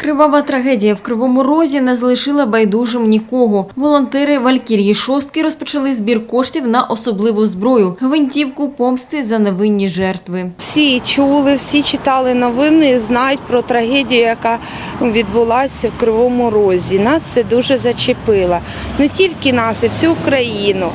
Кривава трагедія в Кривому Розі не залишила байдужим нікого. Волонтери Валькірії Шостки розпочали збір коштів на особливу зброю – гвинтівку помсти за невинні жертви. Всі чули, всі читали новини, знають про трагедію, яка відбулася в Кривому Розі. Нас це дуже зачепило. Не тільки нас, і всю Україну.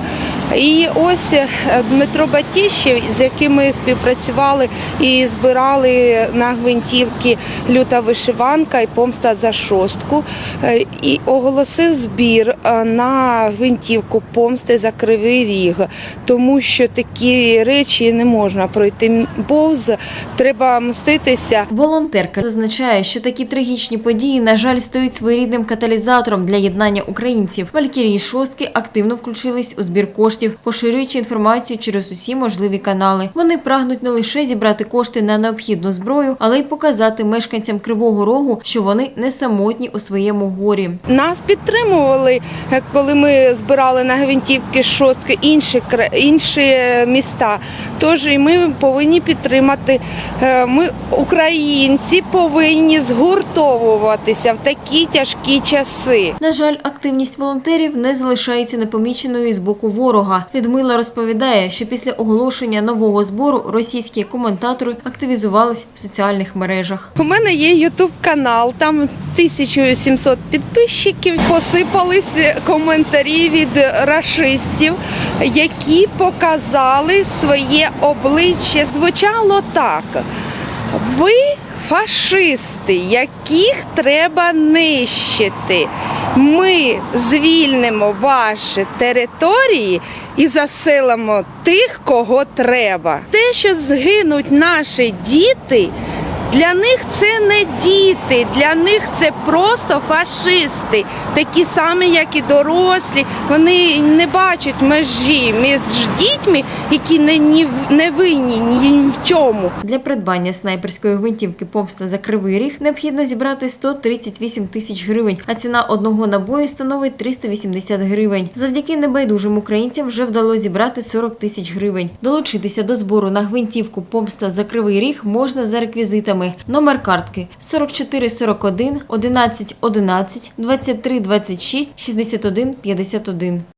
І ось е, Дмитро Батіщев, з яким ми співпрацювали і збирали на гвинтівки люта вишиванка і помста за шостку. е, І оголосив збір е, на гвинтівку помсти за кривий ріг, тому що такі речі не можна пройти повз. Треба мститися. Волонтерка зазначає, що такі трагічні події, на жаль, стають своєрідним каталізатором для єднання українців. Валькірії Шостки активно включились у збір коштів, поширюючи інформацію через усі можливі канали. Вони прагнуть не лише зібрати кошти на необхідну зброю, але й показати мешканцям Кривого Рогу, що вони не самотні у своєму горі. Нас підтримували, е, коли ми збирали на гвинтівки шостки інші, інші міста. Тож і ми повинні підтримати. Е, Ми, українці, повинні згуртовуватися в такі тяжкі часи. На жаль, активність волонтерів не залишається непоміченою з боку ворога. Людмила розповідає, що після оголошення нового збору російські коментатори активізувались в соціальних мережах. У мене є ютуб канал, там 1700 підписчиків. Посипались коментарі від рашистів, які показали своє обличчя. Звучало так: ви фашисти, яких треба нищити. Ми звільнимо ваші території і заселимо тих, кого треба. Те, що згинуть наші діти. Для них це не діти, для них це просто фашисти, такі самі, як і дорослі. Вони не бачать межі між дітьми, які не, не винні ні в чому. Для придбання снайперської гвинтівки помста за кривий ріг необхідно зібрати 138 тисяч гривень, а ціна одного набою становить 380 гривень. Завдяки небайдужим українцям вже вдалося зібрати 40 тисяч гривень. Долучитися до збору на гвинтівку помста за кривий ріг можна за реквізитами. Номер картки 4441 11 11 23 26 61 51.